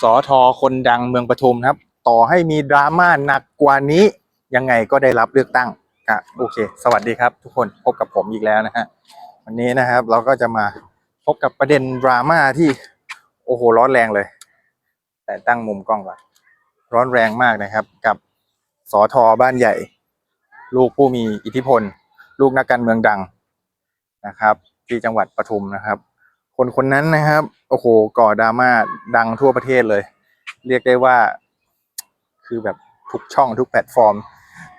สอทอคนดังเมืองปทุมครับ ต่อให้มีดราม่าหนักกว่านี้ ยังไงก็ได้รับเลือกตั้งอะโอเค สวัสดีครับทุกคนพบกับผมอีกแล้วนะฮะวันนี้นะครับเราก็จะมาพบกับประเด็นดราม่าที่โอ้โหร้อนแรงเลย แต่ตั้งมุมกล้องก่อนร้อนแรงมากนะครับ กับสอทอบ้านใหญ่ ลูกผู้มีอิทธิพล ลูกนักการเมืองดังนะครับ ที่จังหวัดปทุมนะครับ คนคนนั้นนะครับ โอ้โหก่อดราม่าดังทั่วประเทศเลย เรียกได้ว่า คือแบบทุกช่องทุกแพลตฟอร์ม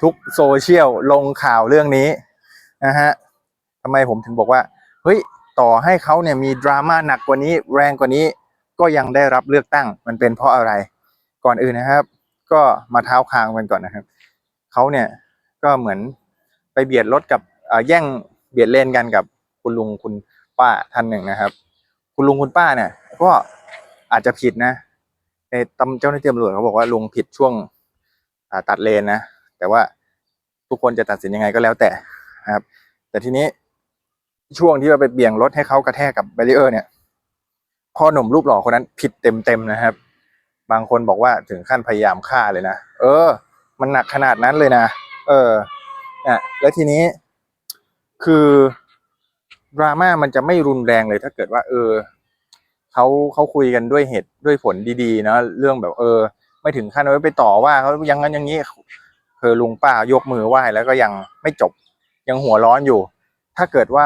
ทุกโซเชียลลงข่าวเรื่องนี้นะฮะทำไมผมถึงบอกว่า เฮ้ย ต่อให้เขาเนี่ยมีดราม่าหนักกว่านี้ แรงกว่านี้ ก็ยังได้รับเลือกตั้ง มันเป็นเพราะอะไร ก่อนอื่นนะครับ ก็มาเท้าคางกันก่อนนะครับ เขาเนี่ยก็เหมือนไปเบียดรถกับเออแย่งเบียดเลนกันกับคุณลุงคุณป้าท่านหนึ่งนะครับ คุณลุงคุณป้าเนี่ย ก็อาจจะผิดนะในตำเจ้าหน้าที่ตำรวจเขาบอกว่าลุงผิดช่วงตัดเลนนะแต่ว่าทุกคนจะตัดสินยังไงก็แล้วแต่นะครับ แต่ทีนี้ช่วงที่เราไปเบี่ยงรถให้เขากระแทกกับแบรีเออร์เนี่ยพ่อหนุ่มรูปหล่อคนนั้นผิดเต็มๆนะครับ บางคนบอกว่าถึงขั้นพยายามฆ่าเลยนะเออ มันหนักขนาดนั้นเลยนะเออเนี่ยแล้วทีนี้คือ ดราม่ามันจะไม่รุนแรงเลยถ้าเกิดว่า เออเขาเขาคุยกันด้วยเหตุด้วยผลดีๆนะเรื่องแบบเออ ไม่ถึงขั้นว่าไปต่อว่าเขายังงั้นอย่างนี้คือลุงป้ายกมือไหว้แล้วก็ยังไม่จบยังหัวร้อนอยู่ ถ้าเกิดว่า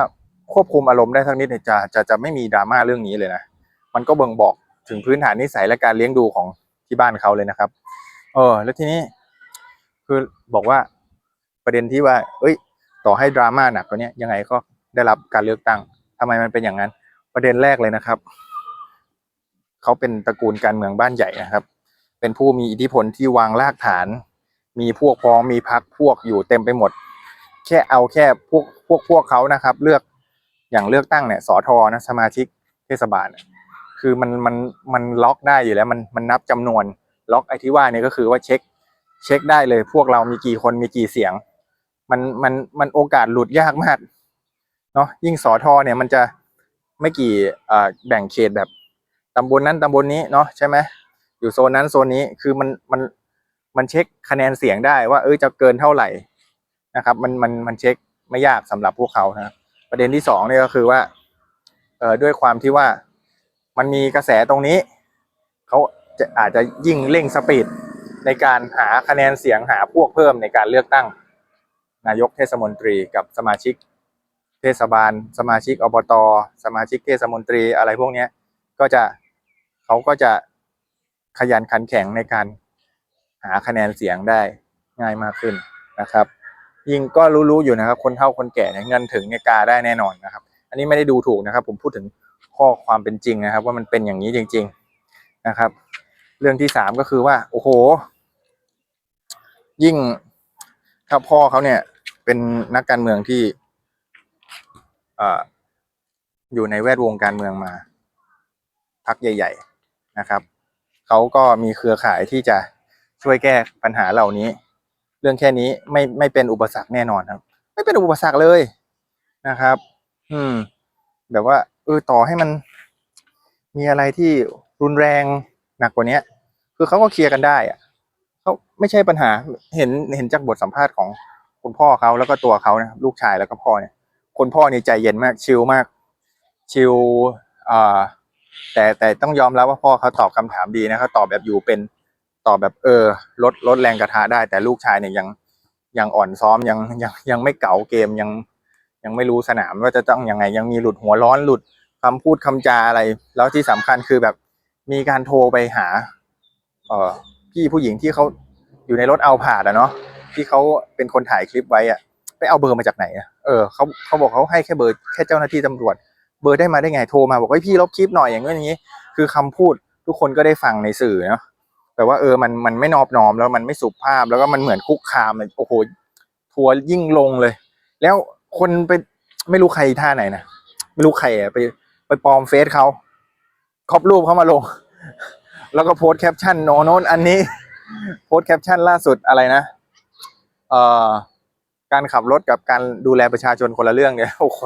ควบคุมอารมณ์ได้ทั้งนิดจะจะจะไม่มีดราม่าเรื่องนี้เลยนะมันก็บ่งบอกถึงพื้นฐานนิสัยและการเลี้ยงดูของที่บ้านเขาเลยนะครับ เออ แล้วทีนี้ คือบอกว่าประเด็นที่ว่า เอ้ย ต่อให้ดราม่าหนักกว่านี้ยังไงก็ ได้รับการเลือกตั้งทำไมมันเป็นอย่างนั้น ประเด็นแรกเลยนะครับ เขาเป็นตระกูลการเมืองบ้านใหญ่นะครับ เป็นผู้มีอิทธิพลที่วางรากฐาน มีพวกพ้องมีพักพวกอยู่เต็มไปหมด แค่เอาแค่พวกพวกพวกเขานะครับ เลือกอย่างเลือกตั้งเนี่ยสอทอนะสมาชิกเทศบาลเนี่ยคือมันมันมันล็อกได้อยู่แล้วมันมันนับจำนวนล็อกไอ้ที่ว่าเนี่ยก็คือว่าเช็คเช็คได้เลย พวกเรามีกี่คนมีกี่เสียง มันมันมันโอกาสหลุดยากมาก เนาะยิ่งสอทอเนี่ยมันจะไม่กี่แบ่งเขตแบบตำบลนั้นตำบลนี้เนาะใช่ไหมอยู่โซนนั้นโซนนี้คือมันมันมันเช็คคะแนนเสียงได้ว่าเอ้ยจะเกินเท่าไหร่นะครับมันมันมันเช็คไม่ยากสำหรับพวกเขานะประเด็นที่สองเนี่ยก็คือว่าเออด้วยความที่ว่ามันมีกระแสตรงนี้เขาจะอาจจะยิ่งเร่งสปีดในการหาคะแนนเสียงหาพวกเพิ่มในการเลือกตั้ง นายกเทศมนตรีกับสมาชิก ทศบาล สมาชิกอบต สมาชิกเทศมนตรีอะไรพวกนี้ก็จะเขาก็จะขยันขันแข็งในการหาคะแนนเสียงได้ง่ายมากขึ้นนะครับ ยิ่งก็รู้ๆอยู่นะครับ คนเฒ่าคนแก่เนี่ยเงินถึงเนี่ยกาได้แน่นอนนะครับ อันนี้ไม่ได้ดูถูกนะครับ ผมพูดถึงข้อความเป็นจริงนะครับ ว่ามันเป็นอย่างนี้จริง ๆนะครับ เรื่องที่สามก็คือว่า โอ้โห ยิ่งถ้าพ่อเขาเนี่ยเป็นนักการเมืองที่ อยู่ในแวดวงการเมืองมา พักใหญ่ ๆนะครับเขาก็มีเครือข่ายที่จะช่วยแก้ปัญหาเหล่านี้ เรื่องแค่นี้ไม่ไม่เป็นอุปสรรคแน่นอนครับ ไม่เป็นอุปสรรคเลยนะครับ อืม แบบว่าเออต่อให้มัน มีอะไรที่รุนแรงหนักกว่าเนี้ย คือเขาก็เคลียร์กันได้อะเขาไม่ใช่ปัญหาเห็นเห็นจากบทสัมภาษณ์ของคุณพ่อเขาแล้วก็ตัวเขานะครับลูกชายแล้วก็พ่อเนี่ย คนพ่อนี่ใจเย็นมากชิลมาก ชิลอ่าแต่แต่ต้องยอมรับว่าพ่อเขาตอบคำถามดีนะเขาตอบแบบอยู่เป็นตอบแบบเออลดลดแรงกระทะได้ แต่ลูกชายเนี่ยยังยังอ่อนซ้อมยังยังยังไม่เก๋าเกมยังยังไม่รู้สนามว่าจะต้องยังไง ยังมีหลุดหัวร้อนหลุดคำพูดคำจาอะไร แล้วที่สำคัญคือแบบมีการโทรไปหา เออพี่ผู้หญิงที่เขาอยู่ในรถเอาผ่าดอะเนาะที่เขาเป็นคนถ่ายคลิปไว้อะไปเอาเบอร์มาจากไหนอะ เออเขาเขาบอกเขาให้แค่เบอร์แค่เจ้าหน้าที่ตำรวจ เบอร์ได้มาได้ไงโทรมาบอกว่าพี่ลบคลิปหน่อยอย่างนี้อย่างนี้ คือคำพูดทุกคนก็ได้ฟังในสื่อเนาะแต่ว่าเออมันมันไม่นอบน้อมแล้วมันไม่สุภาพแล้วก็มันเหมือนคุกคามโอ้โหทัวยิ่งลงเลย แล้วคนไปไม่รู้ใครท่าไหนนะไม่รู้ใครไปไปปลอมเฟซเขาครอบรูปเขามาลง แล้วก็โพสแคปชั่นโนโน้นอันนี้ โพสแคปชั่นล่าสุดอะไรนะ เอ่อ การขับรถกับการดูแลประชาชนคนละเรื่องเนี่ยโอ้โห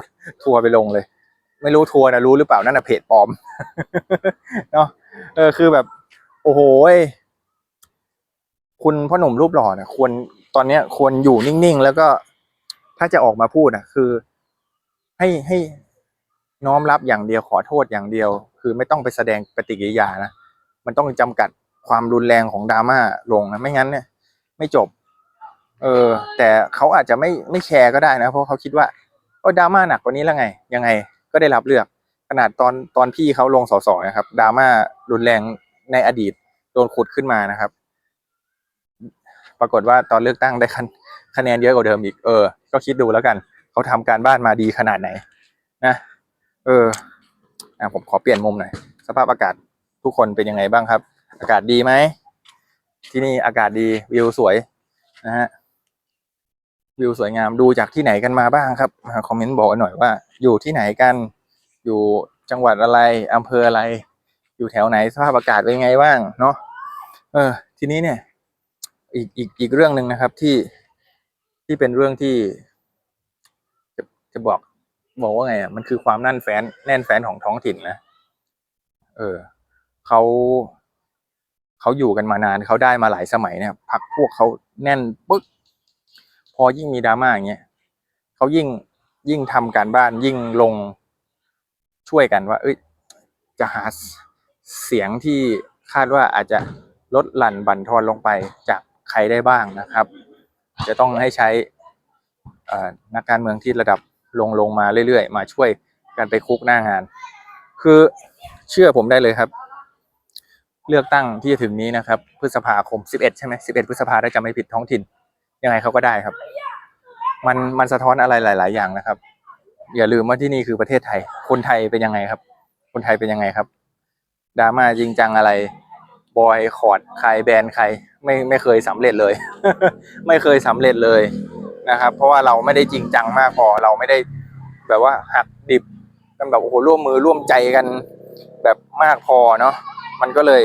ทัวร์ไปลงเลย ไม่รู้ทัวร์นะรู้หรือเปล่านั่นนะเพจปลอมเนาะเออคือแบบ โอ้โหคุณพ่อหนุ่มรูปหล่อเนี่ยควรตอนเนี้ยควรอยู่นิ่งๆ แล้วก็ถ้าจะออกมาพูดอะคือ ให้ให้น้อมรับอย่างเดียวขอโทษอย่างเดียว คือไม่ต้องไปแสดงปฏิกิริยานะมันต้องจำกัดความรุนแรงของดราม่าลงนะไม่งั้นเนี่ย ไม่จบ เออ แต่เขาอาจจะไม่ไม่แคร์ก็ได้นะ เพราะเขาคิดว่าโอ้ดราม่าหนักกว่านี้แล้วไง ยังไงก็ได้รับเลือก ขนาดตอนตอนพี่เขาลงสสนะครับดราม่ารุนแรงในอดีตโดนขุดขึ้นมานะครับ ปรากฏว่าตอนเลือกตั้งได้คะคะแนนเยอะกว่าเดิมอีก เออ ก็คิดดูแล้วกัน เขาทำการบ้านมาดีขนาดไหน นะ เอออะผมขอเปลี่ยนมุมหน่อย สภาพอากาศทุกคนเป็นยังไงบ้างครับ อากาศดีไหม ที่นี่อากาศดีวิวสวยนะฮะ วิวสวยงามดูจากที่ไหนกันมาบ้างครับมาคอมเมนต์บอกหน่อยว่า อยู่ที่ไหนกัน อยู่จังหวัดอะไรอำเภออะไร อยู่แถวไหนสภาพอากาศเป็นไงบ้างเนาะเออ ทีนี้เนี่ย อีกอีกอีกเรื่องหนึ่งนะครับที่ที่เป็นเรื่องที่ จะจะบอกบอกว่าไงอะมันคือความแน่นแฟนแน่นแฟนของท้องถิ่นนะเออเขาเขาอยู่กันมานานเขาได้มาหลายสมัยเนี่ยพักพวกเขาแน่นปึ๊ก อยิ่งมีดราม่าอย่างเงี้ยเขายิ่งยิ่งทำการบ้านยิ่งลงช่วยกันว่า เอ้ย จะหาเสียงที่คาดว่าอาจจะลดหลั่นบั่นทอนลงไปจากใครได้บ้างนะครับ จะต้องให้ใช้นักการเมืองที่ระดับลงลงมาเรื่อยๆ มาช่วยกันไปคุกหน้างาน คือเชื่อผมได้เลยครับ เลือกตั้งที่จะถึงนี้นะครับ พฤษภาคม 11 ใช่ไหม11 พฤษภาถ้าจะไม่ผิดท้องถิ่น ยังไงเขาก็ได้ครับ มันมันสะท้อนอะไรหลาย ๆ อย่างนะครับ อย่าลืมว่าที่นี่คือประเทศไทย คนไทยเป็นยังไงครับ คนไทยเป็นยังไงครับดราม่าจริงจังอะไรบอยคอร์ดใครแบนใครไม่ไม่เคยสำเร็จเลย ไม่เคยสำเร็จเลยนะครับ เพราะว่าเราไม่ได้จริงจังมากพอเราไม่ได้แบบว่าหักดิบกันแบบโอ้โหร่วมมือร่วมใจกันแบบมากพอเนาะมันก็เลย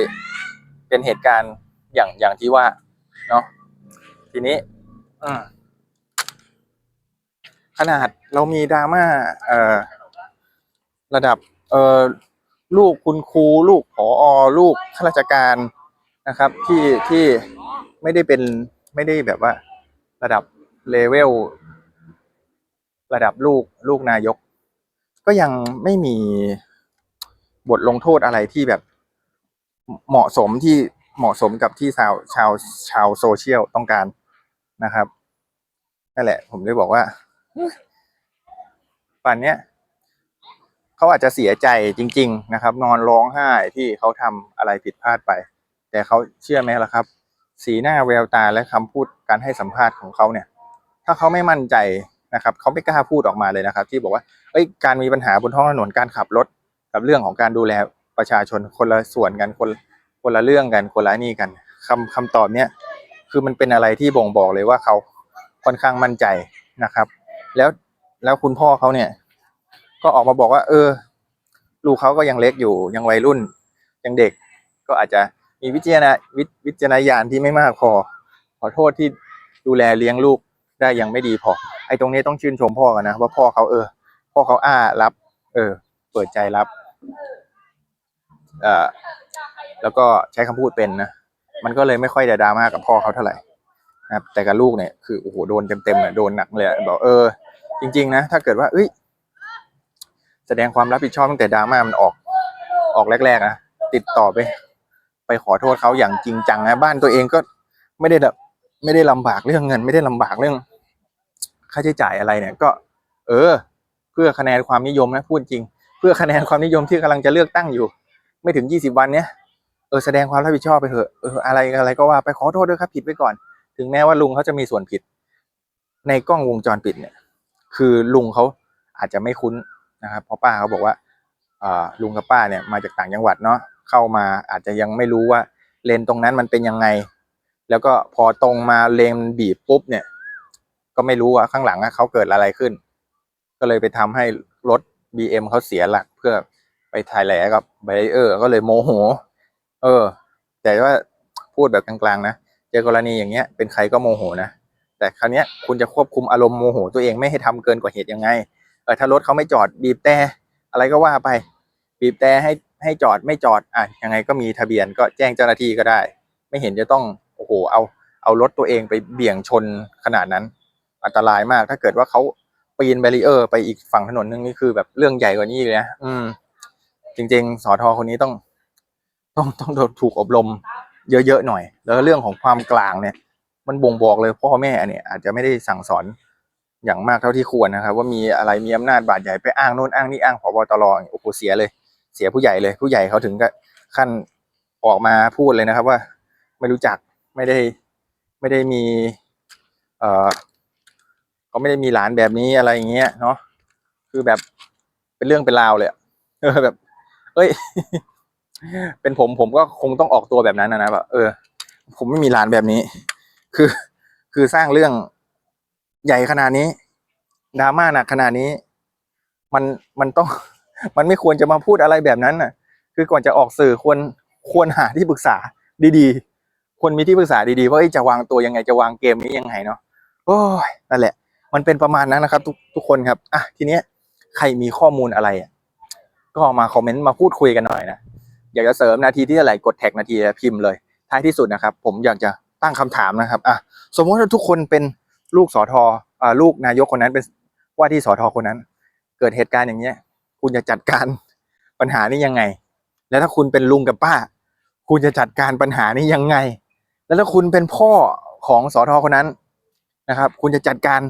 เป็นเหตุการณ์อย่างอย่างที่ว่าเนาะทีนี้ อืมขนาดเรามีดราม่าเอ่อระดับเอ่อลูกคุณครูลูกผอลูกข้าราชการนะครับ ที่ที่ไม่ได้เป็นไม่ได้แบบว่า ระดับเลเวลระดับลูกลูกนายก ก็ยังไม่มีบทลงโทษอะไรที่แบบเหมาะสมที่เหมาะสมกับที่ชาวชาวชาวโซเชียลต้องการ นะครับนั่นแหละ ผมเลยบอกว่าป่านเนี้ยเขาอาจจะเสียใจจริง ๆ นะครับ นอนร้องไห้ที่เขาทำอะไรผิดพลาดไป แต่เขาเชื่อไหมล่ะครับ สีหน้าแววตาและคำพูดการให้สัมภาษณ์ของเขาเนี่ย ถ้าเขาไม่มั่นใจนะครับเขาไม่กล้าพูดออกมาเลยนะครับ ที่บอกว่าเอ้ยการมีปัญหาบนท้องถนนการขับรถกับเรื่องของการดูแลประชาชนคนละส่วนกันคนคนละเรื่องกันคนละนี่กันคำคำตอบเนี้ย คือมันเป็นอะไรที่บ่งบอกเลยว่าเขาค่อนข้างมั่นใจนะครับ แล้วแล้วคุณพ่อเขาเนี่ย ก็ออกมาบอกว่า เออ ลูกเขาก็ยังเล็กอยู่ยังวัยรุ่น ยังเด็ก ก็อาจจะมีวิจารณวิวิจารณญาณที่ไม่มากพอ ขอโทษที่ดูแลเลี้ยงลูกได้ยังไม่ดีพอ ไอ้ตรงนี้ต้องชื่นชมพ่อกันนะว่าพ่อเขาเออ พ่อเขาอ้ารับ เออ เปิดใจรับ เอ่อแล้วก็ใช้คำพูดเป็นนะ มันก็เลยไม่ค่อยจะดราม่ากับพ่อเขาเท่าไหร่นะครับแต่กับลูกเนี่ยคือโอ้โหโดนเต็มๆเลยโดนหนักเลยบอกเออ จริง ๆ นะ ถ้าเกิดว่า เอ้ย แสดงความรับผิดชอบตั้งแต่ดราม่ามันออกออกแรกๆนะติดต่อไป ไปขอโทษเขาอย่างจริงจังนะบ้านตัวเองก็ไม่ได้แบบไม่ได้ลำบากเรื่องเงิน ไม่ได้ลำบากเรื่อง ค่าใช้จ่ายอะไรเนี่ย ก็ เออ เพื่อคะแนนความนิยมนะพูดจริง เพื่อคะแนนความนิยมที่กำลังจะเลือกตั้งอยู่ ไม่ถึงยี่สิบวันเนี้ย ออแสดงความรับผิดชอบไปเถอะเอออะไรอะไรก็ว่าไปขอโทษด้วยครับผิดไปก่อน ถึงแม้ว่าลุงเขาจะมีส่วนผิด ในกล้องวงจรปิดเนี่ย คือลุงเขาอาจจะไม่คุ้นนะครับเพราะป้าเขาบอกว่าลุงกับป้าเนี่ยมาจากต่างจังหวัดเนาะเข้ามาอาจจะยังไม่รู้ว่าเลนตรงนั้นมันเป็นยังไง แล้วก็พอตรงมาเลนบีบปุ๊บเนี่ย ก็ไม่รู้ว่าข้างหลังเขาเกิดอะไรขึ้น ก็เลยไปทำให้รถ BM เขาเสียหลักเพื่อไปถ่ายแหลกับไบเออร์ก็เลยโมโห เออ แต่ว่าพูดแบบกลางๆนะเจอกรณีอย่างเงี้ยเป็นใครก็โมโหนะแต่คราวเนี้ยคุณจะควบคุมอารมณ์โมโหตัวเองไม่ให้ทำเกินกว่าเหตุยังไงเออถ้ารถเขาไม่จอดบีบแต่อะไรก็ว่าไป บีบแต่ให้ให้จอดไม่จอดอะยังไงก็มีทะเบียนก็แจ้งเจ้าหน้าที่ก็ได้ ไม่เห็นจะต้องโอ้โหเอาเอารถตัวเองไปเบี่ยงชนขนาดนั้น อันตรายมากถ้าเกิดว่าเขาปีนแบรีเออร์ ไปอีกฝั่งถนนนึงนี่คือแบบเรื่องใหญ่กว่านี้เลยนะอืม จริง ๆสอทอคนนี้ต้อง ต้องต้องถูกอบรมเยอะๆหน่อย แล้วเรื่องของความกลางเนี่ย มันบ่งบอกเลยพ่อแม่เนี่ยอาจจะไม่ได้สั่งสอนอย่างมากเท่าที่ควรนะครับ ว่ามีอะไรมีอำนาจบาดใหญ่ไปอ้างโน่นอ้างนี่อ้างผบตรโอ้โหเสียเลย เสียผู้ใหญ่เลย ผู้ใหญ่เขาถึงกับขั้นออกมาพูดเลยนะครับว่า ไม่รู้จักไม่ได้ไม่ได้มี เอ่อก็ไม่ได้มีหลานแบบนี้อะไรอย่างเงี้ยเนาะคือแบบเป็นเรื่องเป็นราวเลยเออแบบ เอ้ย เป็นผมผมก็คงต้องออกตัวแบบนั้นนะนะแบบเออ ผมไม่มีหลานแบบนี้ คือ คือสร้างเรื่องใหญ่ขนาดนี้ดราม่าหนักขนาดนี้ มันมันต้อง มันไม่ควรจะมาพูดอะไรแบบนั้นน่ะ คือก่อนจะออกสื่อควรควรหาที่ปรึกษาดีๆควรมีที่ปรึกษาดีๆว่าจะวางตัวยังไงจะวางเกมนี้ยังไงเนาะโอ้ยนั่นแหละ มันเป็นประมาณนั้นนะครับ ทุกทุกคนครับอะทีเนี้ยใครมีข้อมูลอะไรก็มาคอมเมนต์มาพูดคุยกันหน่อยนะ อยากจะเสริมนาทีที่เท่าไหร่กดแท็กนาทีพิมพ์เลยท้ายที่สุดนะครับ ผมอยากจะตั้งคำถามนะครับอะสมมติว่าทุกคนเป็นลูกสอทออ่าลูกนายกคนนั้นเป็นว่าที่สอทอคนนั้น เกิดเหตุการณ์อย่างเงี้ย คุณจะจัดการปัญหานี้ยังไง แล้วถ้าคุณเป็นลุงกับป้า คุณจะจัดการปัญหานี้ยังไง แล้วถ้าคุณเป็นพ่อของสอทอคนนั้นนะครับ คุณจะจัดการ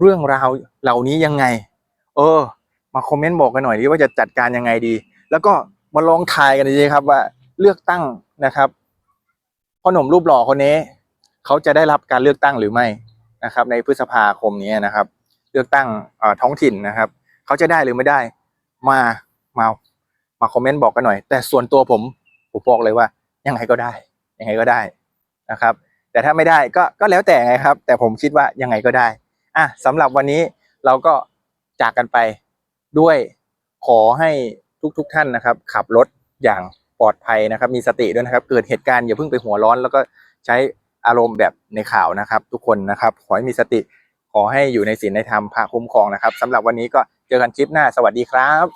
เรื่องราวเหล่านี้ยังไง เออ มาคอมเมนต์บอกกันหน่อยดิว่าจะจัดการยังไงดี แล้วก็ มาลองทายกันดีครับว่าเลือกตั้งนะครับพ่อหนุ่มรูปหล่อคนนี้ เขาจะได้รับการเลือกตั้งหรือไม่นะครับ ในพฤษภาคมนี้นะครับ เลือกตั้งท้องถิ่นนะครับ เขาจะได้หรือไม่ได้มามามาคอมเมนต์บอกกันหน่อย แต่ส่วนตัวผมผมบอกเลยว่ายังไงก็ได้ยังไงก็ได้นะครับ แต่ถ้าไม่ได้ก็ก็แล้วแต่ไงครับ แต่ผมคิดว่ายังไงก็ได้อะสำหรับวันนี้เราก็จากกันไปด้วยขอให้ ทุกๆทท่านนะครับ ขับรถอย่างปลอดภัยนะครับ มีสติด้วยนะครับ เกิดเหตุการณ์อย่าเพิ่งไปหัวร้อน แล้วก็ใช้อารมณ์แบบในข่าวนะครับ ทุกคนนะครับขอให้มีสติขอให้อยู่ในศีลในธรรมพระคุ้มครองนะครับสำหรับวันนี้ก็เจอกันคลิปหน้าสวัสดีครับ